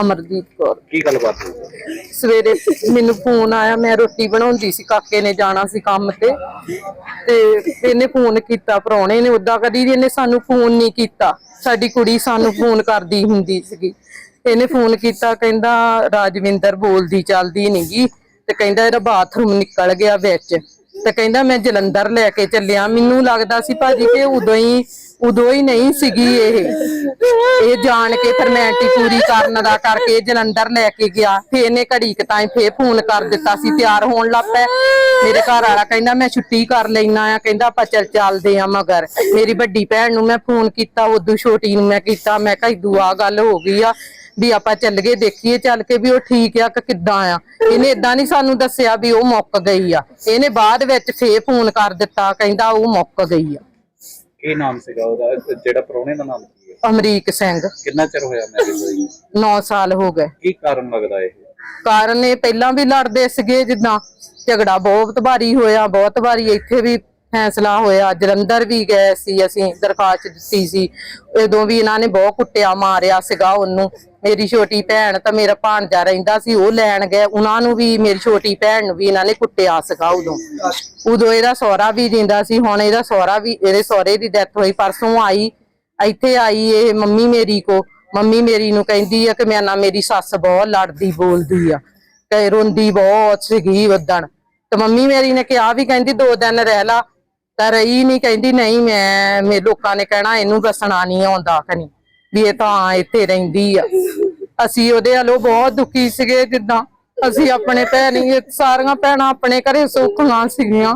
ਅਮਰਜੀਤ ਕੌਰ। ਕੀ ਗੱਲਬਾਤ ਹੋਈ? ਸਵੇਰੇ ਮੈਨੂੰ ਫੋਨ ਆਇਆ ਮੈਂ ਰੋਟੀ ਬਣਾਉਂਦੀ ਸੀ ਕਾਕੇ ਨੇ ਜਾਣਾ ਸੀ ਕੰਮ ਤੇ। ਤੇ ਇਹਨੇ ਫੋਨ ਕੀਤਾ ਪ੍ਰਾਹੁਣੇ ਨੇ ਉਦਾਂ ਕਦੀ ਵੀ ਇਹਨੇ ਸਾਨੂੰ ਫੋਨ ਨਹੀਂ ਕੀਤਾ। ਸਾਡੀ ਕੁੜੀ ਸਾਨੂੰ ਫੋਨ ਕਰਦੀ ਹੁੰਦੀ ਸੀਗੀ। ਇਹਨੇ ਫੋਨ ਕੀਤਾ ਕਹਿੰਦਾ ਰਾਜਵਿੰਦਰ ਬੋਲਦੀ ਚੱਲਦੀ ਨਹੀਂਗੀ ਤੇ ਕਹਿੰਦਾ ਇਹਦਾ ਬਾਥਰੂਮ ਨਿਕਲ ਗਿਆ ਵਿੱਚ। ਤੇ ਕਹਿੰਦਾ ਮੈਂ ਜਲੰਧਰ ਲੈ ਕੇ ਚੱਲਿਆ। ਮੈਨੂੰ ਲੱਗਦਾ ਸੀ ਭਾਜੀ ਕਿ ਉਦੋਂ ਹੀ ਉਦੋਂ ਹੀ ਨਹੀਂ ਸੀਗੀ ਇਹ। ਇਹ ਜਾਣ ਕੇ ਫਰਮੈਲਿਟੀ ਪੂਰੀ ਕਰਨ ਦਾ ਕਰਕੇ ਜਲੰਧਰ ਲੈ ਕੇ ਗਿਆ। ਫੇਰ ਇਹਨੇ ਘੜੀ ਕੁ ਤਾਈਂ ਫੇਰ ਫੋਨ ਕਰ ਦਿੱਤਾ ਸੀ, ਤਿਆਰ ਹੋਣ ਲੱਗ ਪਿਆ ਮੇਰੇ ਘਰ ਵਾਲਾ ਕਹਿੰਦਾ, ਮੈਂ ਛੁੱਟੀ ਕਰ ਲੈਣਾ ਆ। ਕਹਿੰਦਾ, ਆਪਾਂ ਚੱਲ ਚੱਲਦੇ ਆ ਮਗਰ। ਮੇਰੀ ਵੱਡੀ ਭੈਣ ਨੂੰ ਮੈਂ ਫੋਨ ਕੀਤਾ, ਉਦੋਂ ਛੋਟੀ ਨੂੰ ਮੈਂ ਕੀਤਾ। ਮੈਂ ਕਿਹਾ ਇਦੂ ਆ ਗੱਲ ਹੋ ਗਈ ਆ ਵੀ ਆਪਾਂ ਚੱਲ ਗਏ, ਦੇਖੀਏ ਚੱਲ ਕੇ ਵੀ ਉਹ ਠੀਕ ਆ ਕਿ ਕਿੱਦਾਂ ਆ। ਇਹਨੇ ਇਦਾਂ ਨਹੀਂ ਸਾਨੂੰ ਦੱਸਿਆ ਵੀ ਉਹ ਮੁੱਕ ਗਈ ਆ। ਇਹਨੇ ਬਾਅਦ ਵਿੱਚ ਫੇਰ ਫੋਨ ਕਰ ਦਿੱਤਾ, ਕਹਿੰਦਾ ਉਹ ਮੁੱਕ ਗਈ ਆ। ਕੀ ਨਾਮ ਸੀਗਾ ਉਹਦਾ? ਜਿਹੜਾ ਪ੍ਰਾਹੁਣੇ ਦਾ ਨਾਮ ਕੀ ਹੈ? ਅਮਰੀਕ ਸਿੰਘ। ਕਿੰਨਾ ਚਿਰ ਹੋਇਆ ਮੈਰਿਜ ਹੋਈ 9 ਸਾਲ ਹੋ ਗਏ। ਕੀ ਕਾਰਨ ਲੱਗਦਾ ਇਹ? ਕਾਰਨ ਇਹ ਪਹਿਲਾਂ ਵੀ ਲੜਦੇ ਸੀਗੇ ਜਿੱਦਾਂ ਝਗੜਾ ਬਹੁਤ ਵਾਰੀ ਹੋਇਆ ਬਹੁਤ ਵਾਰੀ ਇੱਥੇ ਵੀ ਫੈਸਲਾ ਹੋਇਆ। ਜਲੰਧਰ ਵੀ ਗਏ ਸੀ ਅਸੀਂ ਦਰਖਾਸਤ ਦਿੱਤੀ ਸੀ। ਉਦੋਂ ਵੀ ਇਹਨਾਂ ਨੇ ਬਹੁਤ ਕੁੱਟਿਆ ਮਾਰਿਆ ਸੀਗਾ ਉਹਨੂੰ। ਮੇਰੀ ਛੋਟੀ ਭੈਣ ਤਾਂ ਮੇਰਾ ਭਾਣਜਾ ਰਹਿੰਦਾ ਸੀ, ਉਹ ਲੈਣ ਗਏ। ਉਹਨਾਂ ਨੂੰ ਵੀ ਮੇਰੀ ਛੋਟੀ ਭੈਣ ਨੂੰ ਵੀ ਇਹਨਾਂ ਨੇ ਕੁੱਟਿਆ ਸੀਗਾ ਉਦੋਂ। ਉਦੋਂ ਇਹਦਾ ਸਹੁਰਾ ਵੀ ਜਿੰਦਾ ਸੀ, ਹੁਣ ਇਹਦਾ ਸਹੁਰਾ ਵੀ, ਇਹਦੇ ਸਹੁਰੇ ਦੀ ਡੈਥ ਹੋਈ, ਪਰਸੋਂ ਆਈ, ਇੱਥੇ ਆਈ ਇਹ ਮੰਮੀ ਮੇਰੀ ਕੋ ਮੰਮੀ ਮੇਰੀ ਨੂੰ ਕਹਿੰਦੀ ਆ ਕਿ ਮੈਂ ਨਾ ਮੇਰੀ ਸੱਸ ਬਹੁਤ ਲੜਦੀ ਬੋਲਦੀ ਆ, ਤੇ ਰੋਂਦੀ ਬਹੁਤ ਸੀਗੀ ਉਦਣ ਤੇ ਮੰਮੀ ਮੇਰੀ ਨੇ ਕਿਹਾ ਵੀ ਕਹਿੰਦੀ ਦੋ ਦਿਨ ਰਹਿ ਲਾ। ਤਾਂ ਰਹੀ ਨਹੀਂ ਕਹਿੰਦੀ ਨਹੀਂ ਮੈਂ, ਮੇ ਲੋਕਾਂ ਨੇ ਕਹਿਣਾ ਇਹਨੂੰ ਦੱਸਣਾ ਨਹੀਂ ਆਉਂਦਾ ਕਨੀ ਵੀ ਇਹ ਤਾਂ ਇੱਥੇ ਰਹਿੰਦੀ ਆ। ਅਸੀਂ ਉਹਦੇ ਵੱਲੋਂ ਬਹੁਤ ਦੁਖੀ ਸੀਗੇ ਜਿੱਦਾਂ ਅਸੀਂ ਆਪਣੇ ਭੈਣੀ ਸਾਰੀਆਂ ਭੈਣਾਂ ਆਪਣੇ ਘਰੇ ਸੁੱਖੀਆਂ ਸੀਗੀਆਂ।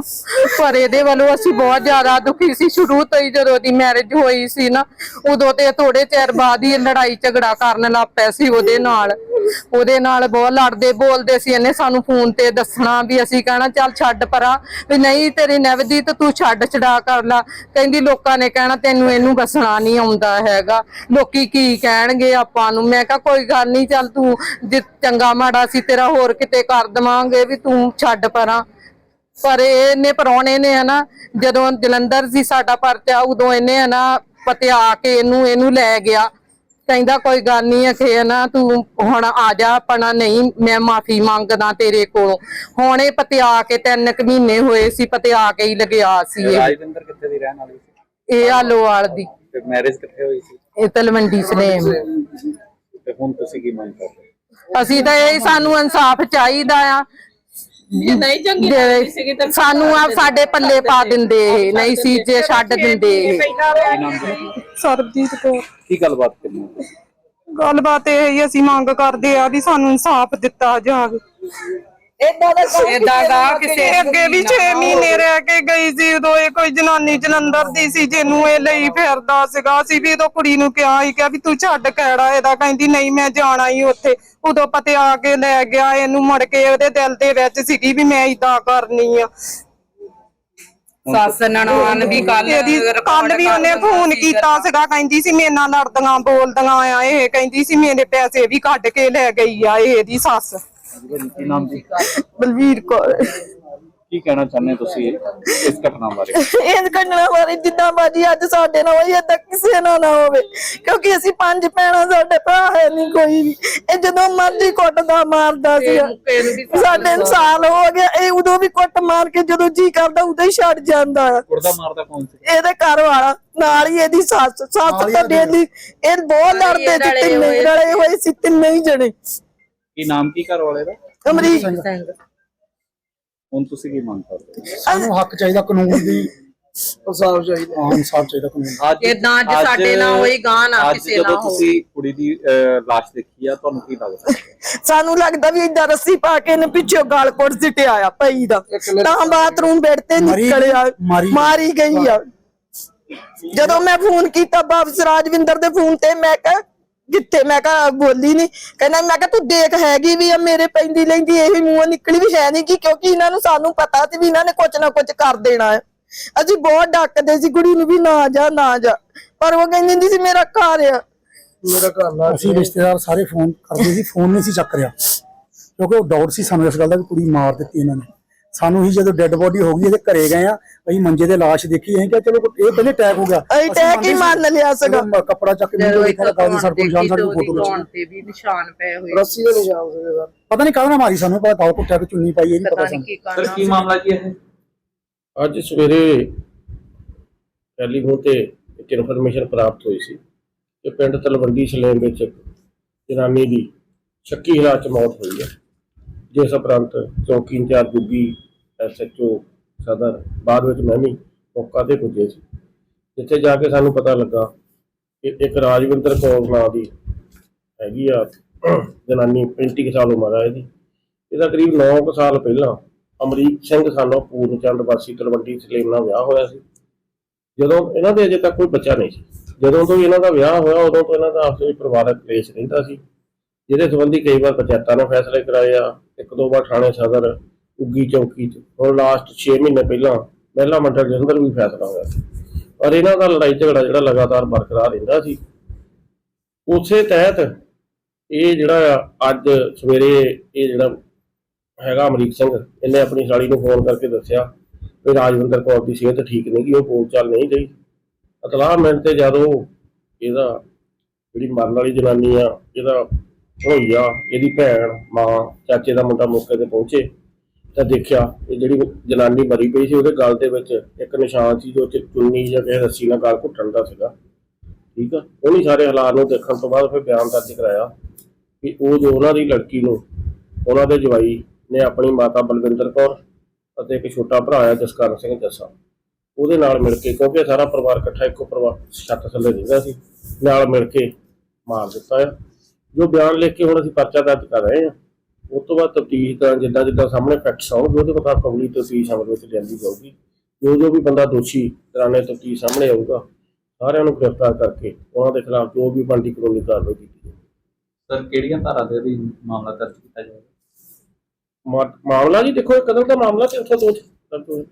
ਪਰ ਇਹਦੇ ਵੱਲੋਂ ਅਸੀਂ ਬਹੁਤ ਜ਼ਿਆਦਾ ਦੁਖੀ ਸੀ। ਸ਼ੁਰੂ ਤੋਂ ਹੀ ਜਦੋਂ ਦੀ ਮੈਰਿਜ ਹੋਈ ਸੀ ਨਾ, ਉਦੋਂ ਤੇ ਥੋੜੇ ਚਿਰ ਬਾਅਦ ਹੀ ਲੜਾਈ ਝਗੜਾ ਕਰਨ ਲੱਗ ਪਿਆ ਸੀ ਉਹਦੇ ਨਾਲ। ਉਹਦੇ ਨਾਲ ਬਹੁਤ ਲੜਦੇ ਬੋਲਦੇ ਸੀ, ਇਹਨੇ ਸਾਨੂੰ ਫੋਨ ਤੇ ਦੱਸਣਾ ਵੀ ਅਸੀਂ ਕਹਿਣਾ, ਚੱਲ ਛੱਡ ਪਰਾਂ, ਵੀ ਨਹੀਂ ਤੇਰੀ ਨਵਦੀ ਤੂੰ ਛੱਡ ਛਡਾ ਕਰ ਲਾ। ਕਹਿੰਦੀ ਲੋਕਾਂ ਨੇ ਕਹਿਣਾ, ਤੈਨੂੰ ਇਹਨੂੰ ਦੱਸਣਾ ਨਹੀਂ ਆਉਂਦਾ ਹੈਗਾ। ਲੋਕੀ ਕੀ ਕਹਿਣਗੇ ਆਪਾਂ ਨੂੰ? ਮੈਂ ਕਿਹਾ, ਕੋਈ ਗੱਲ ਨਹੀਂ, ਚੱਲ ਤੂੰ ਚੰਗਾ ਮਾੜਾ ਸੀ, ਤੇਰਾ ਹੋਰ ਕਿਤੇ ਕਰ ਦਵਾਂਗੇ ਵੀ ਤੂੰ ਛੱਡ ਪਰਾਂ। ਪਰ ਇਹਨੇ ਪਰੌਣੇ ਨੇ ਹਨਾ, ਜਦੋਂ ਜਲੰਧਰ ਸੀ, ਸਾਡਾ ਪਰਚਾ, ਉਦੋਂ ਇਹਨੇ ਹਨਾ, ਪਤਿਆ ਕੇ ਇਹਨੂੰ ਇਹਨੂੰ ਲੈ ਗਿਆ। ਕਹਿੰਦਾ ਕੋਈ ਗੱਲ ਨਹੀਂ ਅਖੇ ਨਾ ਤੂੰ ਹੁਣ ਆ ਜਾ ਆਪਣਾ ਨਹੀਂ ਮੈਂ ਮਾਫੀ ਮੰਗਦਾ ਤੇਰੇ ਕੋਲੋਂ। ਹੁਣ ਇਹ ਪਤਿਆ ਕੇ ਤਿੰਨ ਕੁ ਮਹੀਨੇ ਹੋਏ ਸੀ ਪਤਿਆ ਕੇ ਹੀ ਲਗਿਆ ਸੀ ਇਹ। ਰਾਜਵਿੰਦਰ ਕਿੱਥੇ ਦੀ ਰਹਿਣ ਵਾਲੀ ਸੀ? ਇਹ ਆਲੋਵਾਲ ਦੀ। ਤੇ ਮੈਰਿਜ ਕਿੱਥੇ ਹੋਈ ਸੀ? ਇਹ ਤਲਵੰਡੀ ਸਲੇਮ। ਤੇ ਹੁਣ ਤੁਸੀਂ ਕੀ ਮੰਗ ਕਰਦੇ ਹੋ? ਅਸੀਂ ਤਾਂ ਇਹ ਸਾਨੂੰ ਇਨਸਾਫ ਚਾਹੀਦਾ ਆ। ਜੇ ਨਹੀਂ ਚੰਗੀ ਲੱਗਦੀ ਸੀਗੀ ਤਾਂ ਸਾਨੂੰ ਆ ਸਾਡੇ ਪੱਲੇ ਪਾ ਦਿੰਦੇ ਇਹ ਨਹੀਂ ਸੀ ਜੇ ਛੱਡ ਦਿੰਦੇ ਇਹ। ਕੀ ਸਰਬਜੀਤ ਕੌਰ। ਕੀ ਗੱਲਬਾਤ ਕਰਨੀ? ਗੱਲਬਾਤ ਇਹ ਹੀ ਅਸੀਂ ਮੰਗ ਕਰਦੇ ਆ ਵੀ ਸਾਨੂੰ ਇਨਸਾਫ ਦਿੱਤਾ ਜਾਵੇ। ਇਦਾਂ ਦਾ ਇਦਾਂ ਦਾ ਕਿਸੇ ਅੱਗੇ ਵੀ 6 ਮਹੀਨੇ ਰਹਿ ਕੇ ਗਈ ਸੀ ਉਦੋਂ ਇਹ ਕੋਈ ਜਨਾਨੀ ਜਲੰਧਰ ਦੀ ਸੀ ਜਿਹਨੂੰ ਇਹ ਲਈ ਫਿਰਦਾ ਸੀਗਾ। ਅਸੀਂ ਵੀ ਉਦੋਂ ਕੁੜੀ ਨੂੰ ਕਿਹਾ ਹੀ ਵੀ ਤੂੰ ਛੱਡ ਕਿਹੜਾ ਇਹਦਾ। ਕਹਿੰਦੀ ਨਹੀਂ ਮੈਂ ਜਾਣਾ ਹੀ ਉੱਥੇ। ਉਦੋਂ ਪਤੇ ਆ ਕੇ ਲੈ ਗਿਆ ਇਹਨੂੰ ਮੁੜ ਕੇ ਉਹਦੇ ਦਿਲ ਦੇ ਵਿੱਚ ਸੀਗੀ ਵੀ ਮੈਂ ਇਦਾਂ ਕਰਨੀ ਆ। ਸੱਸ ਨਨਾਣ ਵੀ ਕੱਲ ਕੱਲ ਵੀ ਉਹਨੇ ਫੋਨ ਕੀਤਾ ਸੀਗਾ ਕਹਿੰਦੀ ਸੀ ਮੇਰੇ ਨਾਲ ਲੜਦੀਆਂ ਬੋਲਦੀਆਂ ਆ ਇਹ ਕਹਿੰਦੀ ਸੀ ਮੇਰੇ ਪੈਸੇ ਵੀ ਕੱਢ ਕੇ ਲੈ ਗਈ ਆ ਇਹ ਇਹਦੀ ਸੱਸ। ਕੀ ਨਾਮ ਜੀ ਬਲਵੀਰ ਕੌਰ। ਕੀ ਕਹਿਣਾ ਚਾਹੁੰਦੇ ਹੋ ਤੁਸੀਂ ਇਸ ਘਟਨਾ ਬਾਰੇ? ਇਹ ਘਟਨਾ ਬਾਰੇ ਜਿੱਦਾਂ ਬਾਜੀ ਅੱਜ ਸਾਡੇ ਨਾਲ ਹੋਈ ਏਦਾਂ ਕਿਸੇ ਨਾਲ ਨਾ ਹੋਵੇ। ਕਿਉਂਕਿ ਅਸੀਂ ਪੰਜ ਭੈਣਾਂ ਸਾਡੇ ਭਰਾ ਹੈ ਨਹੀਂ ਕੋਈ ਵੀ। ਇਹ ਜਦੋਂ ਮਰਜ਼ੀ ਕੁੱਟਦਾ ਮਾਰਦਾ ਸੀ। ਸਾਡੇ ਸਾਲ ਹੋ ਗਿਆ ਇਹ ਉਦੋਂ ਵੀ ਕੁੱਟ ਮਾਰ ਕੇ ਜਦੋਂ ਜੀ ਕਰਦਾ ਉਦੋਂ ਹੀ ਛੱਡ ਜਾਂਦਾ। ਆ ਕੁੜਦਾ ਮਾਰਦਾ ਕੌਣ ਸੀ? ਇਹਦੇ ਘਰ ਵਾਲਾ ਨਾਲ ਹੀ ਇਹਦੀ ਸੱਸ ਸੱਸ ਤਾਂ ਡੇਲੀ ਇਹ ਬਹੁਤ ਲੜਦੇ ਸੀ ਤਿੰਨੇ ਹੋਏ ਸੀ ਤਿੰਨੇ ਹੀ ਜਣੇ। ਕੀ ਨਾਮ ਕੀ ਘਰ ਵਾਲੇ ਦਾ? ਅਮਰੀਕ। ਹੁਣ ਤੁਸੀਂ ਕੀ ਮੰਗ ਕਰਦੇ ਹੋ? ਸਾਨੂੰ ਹੱਕ ਚਾਹੀਦਾ ਕਾਨੂੰਨ ਦੀ ਇਨਸਾਫ ਚਾਹੀਦਾ ਹਾਂ ਇਨਸਾਫ ਚਾਹੀਦਾ ਕਾਨੂੰਨ ਅੱਜ ਏਦਾਂ ਅੱਜ ਸਾਡੇ ਨਾਲ ਹੋਈ, ਗਾਂਹ ਨਾ ਅੱਜ ਕਿਸੇ ਜਦੋਂ ਨਾਲ। ਹੋਵੇ। ਤੁਸੀਂ ਕੁੜੀ ਦੀ ਅਹ, ਲਾਸ਼ ਦੇਖੀ ਆ ਤੁਹਾਨੂੰ ਕੀ ਲੱਗਦਾ? ਸਾਨੂੰ ਲੱਗਦਾ ਵੀ ਇਦਾਂ ਰੱਸੀ ਪਾ ਕੇ ਇਹਨੇ ਪਿੱਛੋਂ ਗਾਲ ਕੋਟ ਸਿੱਟਿਆ ਆ ਪਈ ਦਾ। ਤਾਂ ਬਾਥਰੂਮ ਬੈੱਡ ਤੇ ਮਰੀ- ਨਿਕਲਿਆ। ਮਾਰੀ- ਮਾਰੀ ਗਈ ਆ। ਜਦੋਂ ਮੈਂ ਫੋਨ ਕੀਤਾ ਵਾਪਸ ਰਾਜਵਿੰਦਰ ਦੇ ਫੋਨ ਤੇ ਮੈਂ ਕਿਹਾ ਕਿੱਥੇ ਮੈਂ ਕਿਹਾ ਬੋਲੀ ਨਹੀਂ ਕਹਿੰਦਾ ਮੈਂ ਕਿਹਾ ਤੂੰ ਦੇਖ ਹੈਗੀ ਵੀ ਆ ਮੇਰੇ ਪੈਂਦੀ ਲੈਂਦੀ ਇਹੀ ਮੂੰਹੋਂ ਨਿਕਲੀ ਵੀ ਹੈ ਨਹੀਂ ਕਿ ਕਿਉਂਕਿ ਇਹਨਾਂ ਨੂੰ ਸਾਨੂੰ ਪਤਾ ਸੀ ਵੀ ਇਹਨਾਂ ਨੇ ਕੁਝ ਨਾ ਕੁਝ ਕਰ ਦੇਣਾ ਹੈ। ਅਸੀਂ ਬਹੁਤ ਡੱਕਦੇ ਸੀ ਕੁੜੀ ਨੂੰ ਵੀ ਨਾ ਜਾ ਨਾ ਜਾ। ਪਰ ਉਹ ਕਹਿੰਦੀ ਹੁੰਦੀ ਸੀ ਮੇਰਾ ਘਰ ਆ। ਮੇਰਾ ਘਰ ਲਾ ਅਸੀਂ ਰਿਸ਼ਤੇਦਾਰ ਸਾਰੇ ਫੋਨ ਕਰਦੇ ਸੀ ਫੋਨ ਨਹੀਂ ਸੀ ਚੱਕ ਰਿਹਾ। ਕਿਉਂਕਿ ਉਹ ਡਾਊਟ ਸੀ ਸਾਨੂੰ ਇਸ ਗੱਲ ਦਾ ਕਿ ਕੁੜੀ ਮਾਰ ਦਿੱਤੀ ਇਹਨਾਂ ਨੇ। ਸਾਨੂੰ ਹੀ ਜਦੋਂ ਡੈੱਡ ਬੋਡੀ ਹੋ ਗਈ ਇਹਦੇ ਘਰੇ ਗਏ ਆ ਅਸੀਂ ਮੰਜੇ ਤੇ ਲਾਸ਼ ਦੇਖੀ ਅਸੀਂ ਕਿਹਾ ਚਲੋ ਇਹ ਪਹਿਲੇ ਅਟੈਕ ਹੋ ਗਿਆ। ਅਸੀਂ attack ਹੀ ਮੰਨ ਲਿਆ ਸੀਗਾ। ਜਦੋਂ ਕੱਪੜਾ ਚੱਕ ਕੇ ਜਦੋਂ ਇੱਕ ਦਿਖਾ ਕਾਜੀ ਸਰ ਕੋਲ ਦੇਖੀ ਸਾਡੇ ਫੋਟੋ ਧੌਣ ਤੇ ਵੀ ਨਿਸ਼ਾਨ ਪਏ ਹੋਏ ਰੱਸੀ ਦੇ ਨਿਸ਼ਾਨ ਸੀਗੇ ਸਰ। ਪਤਾ ਨਹੀਂ ਕਾਹਦਾ ਮਾਰੀ ਸਾਨੂੰ ਪਤਾ ਕਾਲ ਕੁੱਟਿਆ ਕਿ ਚੁੰਨੀ ਪਾਈ ਇਹ ਨਹੀਂ ਪਤਾ ਪਤਾ ਨਹੀਂ ਸਾਨੂੰ। ਕੀ ਸਰ ਕੀ ਮਾਮਲਾ ਕੀ ਹੈ ਇਹ? ਅੱਜ ਸਵੇਰੇ ਟੈਲੀਫੋਨ ਤੇ ਇੱਕ ਇਨਫੋਰਮੇਸ਼ਨ ਪ੍ਰਾਪਤ ਹੋਈ ਸੀ ਕਿ ਪਿੰਡ ਤਲਵੰਡੀ ਸਲੇਮ ਵਿੱਚ ਇੱਕ ਜਨਾਨੀ ਦੀ ਸ਼ੱਕੀ ਹਾਲਾਤ 'ਚ ਮੌਤ ਹੋਈ ਹੈ। ਜਿਸ ਉਪਰੰਤ ਚੌਕੀ ਇੰਚਾਰਜ ਗੁੱਗੀ ਐਸਐਚਓ ਸਦਰ, ਬਾਅਦ ਵਿੱਚ ਮੈਂ ਵੀ ਮੌਕਾ ਤੇ ਪੁੱਜੇ ਸੀ। ਜਿੱਥੇ ਜਾ ਕੇ ਸਾਨੂੰ ਪਤਾ ਲੱਗਾ ਕਿ ਇੱਕ ਰਾਜਵਿੰਦਰ ਕੌਰ ਨਾਂ ਦੀ ਹੈਗੀ ਆ, ਜਨਾਨੀ 35 ਕੁ ਸਾਲ ਉਮਰ ਆ ਇਹਦੀ। ਇਹਦਾ ਕਰੀਬ 9 ਕੁ ਸਾਲ ਪਹਿਲਾਂ ਅਮਰੀਕ ਸਿੰਘ ਸਾਨੂੰ ਪੂਰਨ ਚੰਦ ਵਾਸੀ ਤਲਵੰਡੀ ਸਲੇਮ ਨਾਲ ਵਿਆਹ ਹੋਇਆ ਸੀ। ਜਦੋਂ ਇਹਨਾਂ ਦੇ ਅਜੇ ਤੱਕ ਕੋਈ ਬੱਚਾ ਨਹੀਂ ਸੀ। ਜਦੋਂ ਤੋਂ ਇਹਨਾਂ ਦਾ ਵਿਆਹ ਹੋਇਆ, ਉਦੋਂ ਤੋਂ ਇਹਨਾਂ ਦਾ ਆਪਸ ਵਿੱਚ ਪਰਿਵਾਰਕ ਕਲੇਸ਼ ਰਹਿੰਦਾ ਸੀ। ਜਿਹਦੇ ਸੰਬੰਧੀ ਕਈ ਵਾਰ ਪੰਚਾਇਤਾਂ ਨੇ ਫੈਸਲੇ ਕਰਾਏ ਆ, ਇੱਕ ਦੋ ਵਾਰ ਥਾਣੇ ਸਦਰ, ਉੱਗੀ ਚੌਕੀ 'ਚ। ਹੁਣ ਲਾਸਟ 6 ਮਹੀਨੇ ਪਹਿਲਾਂ ਮਹਿਲਾ ਮੰਡਲ ਦੇ ਵੀ ਫੈਸਲਾ ਹੋਇਆ ਸੀ। ਪਰ ਇਹਨਾਂ ਦਾ ਲੜਾਈ ਝਗੜਾ ਜਿਹੜਾ ਲਗਾਤਾਰ ਬਰਕਰਾਰ ਰਹਿੰਦਾ ਸੀ। ਉਸੇ ਤਹਿਤ ਇਹ ਜਿਹੜਾ ਅੱਜ ਸਵੇਰੇ ਇਹ ਜਿਹੜਾ ਹੈਗਾ ਅਮਰੀਕ ਸਿੰਘ, ਇਹਨੇ ਆਪਣੀ ਸਾਲੀ ਨੂੰ ਫੋਨ ਕਰਕੇ ਦੱਸਿਆ ਵੀ ਰਾਜਵਿੰਦਰ ਕੌਰ ਦੀ ਸਿਹਤ ਠੀਕ ਨਹੀਂ ਗਈ, ਉਹ ਬੋਲ ਚਾਲ ਨਹੀਂ ਰਹੀ। ਅਤਲਾਹ ਮਿੰਟ ਤੇ ਜਦੋਂ ਇਹਦਾ ਜਿਹੜੀ ਮਰਨ ਵਾਲੀ ਜਨਾਨੀ ਆ, ਇਹਦਾ ਹੋਈਆ ਇਹਦੀ ਭੈਣ, ਮਾਂ, ਚਾਚੇ ਦਾ ਮੁੰਡਾ ਮੌਕੇ ਤੇ ਪਹੁੰਚੇ ਤਾਂ ਦੇਖਿਆ ਇਹ ਜਿਹੜੀ ਜਨਾਨੀ ਮਰੀ ਪਈ ਸੀ ਉਹਦੇ ਗਲ ਦੇ ਵਿੱਚ ਇੱਕ ਨਿਸ਼ਾਨ ਸੀ ਜੋ ਚ ਚੁੰਨੀ ਜਾਂ ਕਿਸੇ ਰੱਸੀ ਨਾਲ ਗਲ ਘੁੱਟਣ ਦਾ ਸੀਗਾ। ਠੀਕ ਆ? ਉਹਨੇ ਸਾਰੇ ਹਾਲਾਤ ਨੂੰ ਦੇਖਣ ਤੋਂ ਬਾਅਦ ਫਿਰ ਬਿਆਨ ਦਰਜ ਕਰਾਇਆ ਕਿ ਉਹ ਜੋ ਉਹਨਾਂ ਦੀ ਲੜਕੀ ਨੂੰ ਉਹਨਾਂ ਦੇ ਜਵਾਈ ਨੇ ਆਪਣੀ ਮਾਤਾ ਬਲਵਿੰਦਰ ਕੌਰ ਅਤੇ ਇੱਕ ਛੋਟਾ ਭਰਾ ਆ ਜਸਕਰਨ ਸਿੰਘ ਜੱਸਾ। ਉਹਦੇ ਨਾਲ ਮਿਲ ਕੇ ਕਿਉਂਕਿ ਇਹ ਸਾਰਾ ਪਰਿਵਾਰ ਇਕੱਠਾ ਇੱਕੋ ਪਰਿਵਾਰ ਛੱਤ ਥੱਲੇ ਰਹਿੰਦਾ ਸੀ, ਨਾਲ ਮਿਲ ਕੇ ਮਾਰ ਦਿੱਤਾ ਆ। ਜੋ ਬਿਆਨ ਲਿਖ ਕੇ ਹੁਣ ਅਸੀਂ ਪਰਚਾ ਦਰਜ ਕਰ ਰਹੇ ਹਾਂ ਉਸ ਤੋਂ ਬਾਅਦ ਤਫਤੀਸ਼ ਦਾ ਜਿੱਦਾਂ ਜਿੱਦਾਂ ਸਾਹਮਣੇ ਫੈਕਟਸ ਆਉਣਗੇ ਉਹਦੇ ਮੁਤਾਬਕ ਅਗਲੀ ਤਫਤੀਸ਼ ਅਮਲ ਵਿੱਚ ਲਿਆਂਦੀ ਜਾਊਗੀ। ਜੋ ਜੋ ਵੀ ਬੰਦਾ ਦੋਸ਼ੀ ਦੌਰਾਨੇ ਤਫਤੀਸ਼ ਸਾਹਮਣੇ ਆਊਗਾ ਸਾਰਿਆਂ ਨੂੰ ਗ੍ਰਿਫਤਾਰ ਕਰਕੇ ਉਹਨਾਂ ਦੇ ਖਿਲਾਫ ਜੋ ਵੀ ਬਣਦੀ ਕਾਨੂੰਨੀ ਕਾਰਵਾਈ ਕੀਤੀ ਜਾਊਗੀ। ਸਰ ਕਿਹੜੀਆਂ ਧਾਰਾ ਦੇ ਅਧੀਨ ਮਾਮਲਾ ਦਰਜ ਕੀਤਾ ਜਾਏਗਾ ਮਾ- ਮਾਮਲਾ ਜੀ ਦੇਖੋ ਇਹ ਕਦੋਂ ਦਾ ਮਾਮਲਾ 302 ਚ ਦਰਜ ਹੋਇਆ।